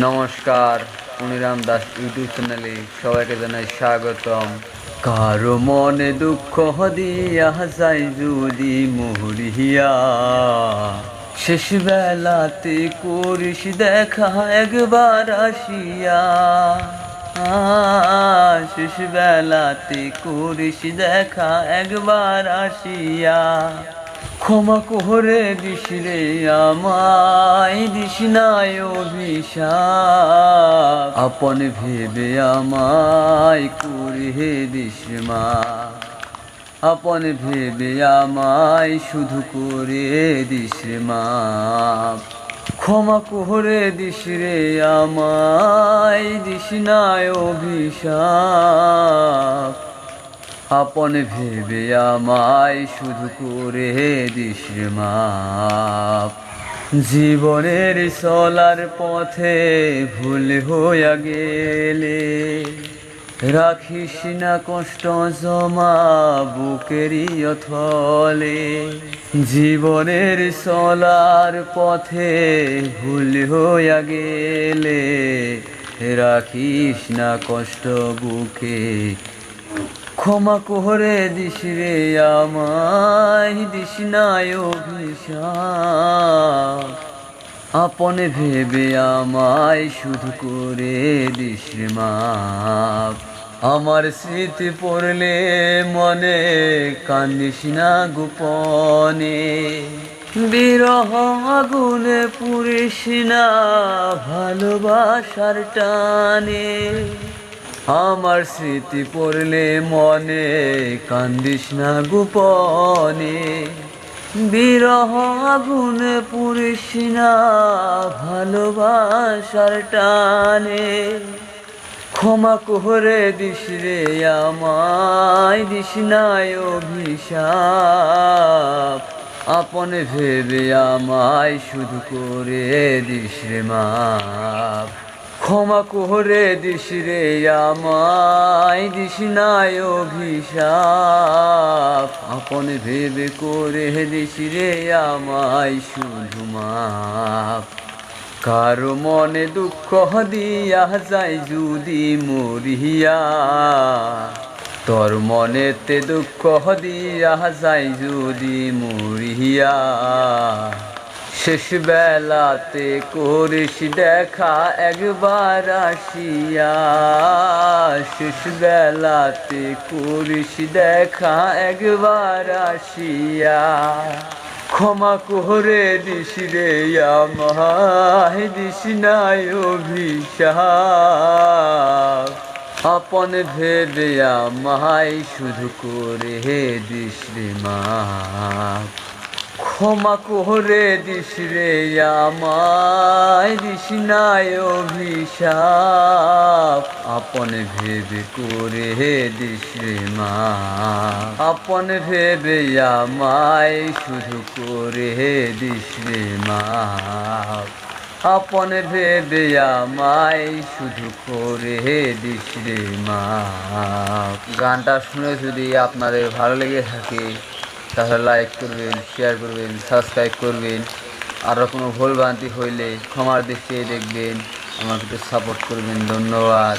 নমস্কার পুনিরাম দাস ইউটিউব চ্যানেলে সবাইকে জানাই স্বাগতম। কারও মনে দুঃখ দিয়া যায় যদি মরিয়া শেষ বেলাতে করিস দেখা একবার আসিয়া। শেষ বেলাতে করিস দেখা একবার আসিয়া। ক্ষমা করে দিস রে আমায়, দিস নাই অভিশাপ। আপন ভেবে আমায় করে দিস মা। আপন ভেবে আমায় শুধু করে দিস মা। ক্ষমা করে দিস রে আমায়, দিস নাই অভিশাপ। আপন ভেবে আমায় শুধু করে দিস মাপ। জীবনের চলার পথে ভুল হইয়া গেলে রাখিস না কষ্ট জমা বুকেরই অথলে। জীবনের চলার পথে ভুল হইয়া গেলে রাখিস না কষ্ট বুকে ক্ষমা করে দিস রে আমায়, দিস অভিশাপ। আপন ভেবে আমায় শুধু করে দিস রে আমার স্মৃতি পড়লে মনে কান্দিস না গোপনে। বিরহ আগুনে পুরিস না ভালোবাসার টানে। আমার স্মৃতি পড়লে মনে কান্দিস না গোপনে। বিরহ আগুনে পুরিস না ভালোবাসার টানে। ক্ষমা করে দিস রে আমায়, দিস নাই অভিশাপ। আপন ভেবে আমায় শুধু করে দিস রে মাপ। ক্ষমা করে দিস রে আমায়, দিস নাই অভিশাপ। আপন ভেবে করে দিস রে আমায়, শুধু মাপ। কারও মনে দুঃখ দিয়া যায় যদি মরিয়া। তোর মনেতে দুঃখ দিয়া যায় যদি মরিয়া। শেষ বেলাতে করিস দেখা একবার আসিয়া। শেষ বেলাতে করিস দেখা একবার আসিয়া। ক্ষমা করে দিস রে আমায়, দিস নাই অভিশাপ। আপন ভেবে আমায় শুধু করে হে দিস রে মা ক্ষমা করে দিস রে আমায়, দিস নাই অভিশাপ। আপন ভেবে করে দিস রে মা। আপন ভেবে আমায় শুধু করে দিস রে মা। আপন ভেবে আমায় শুধু করে দিস রে মা। গানটা শুনে যদি আপনাদের ভালো লেগে থাকে তাহলে লাইক করবেন শেয়ার করবেন সাবস্ক্রাইব করবেন। আরও কোনো ভুলভ্রান্তি হইলে ক্ষমার দৃষ্টিতে দেখবেন। আমাকে সাপোর্ট করবেন, ধন্যবাদ।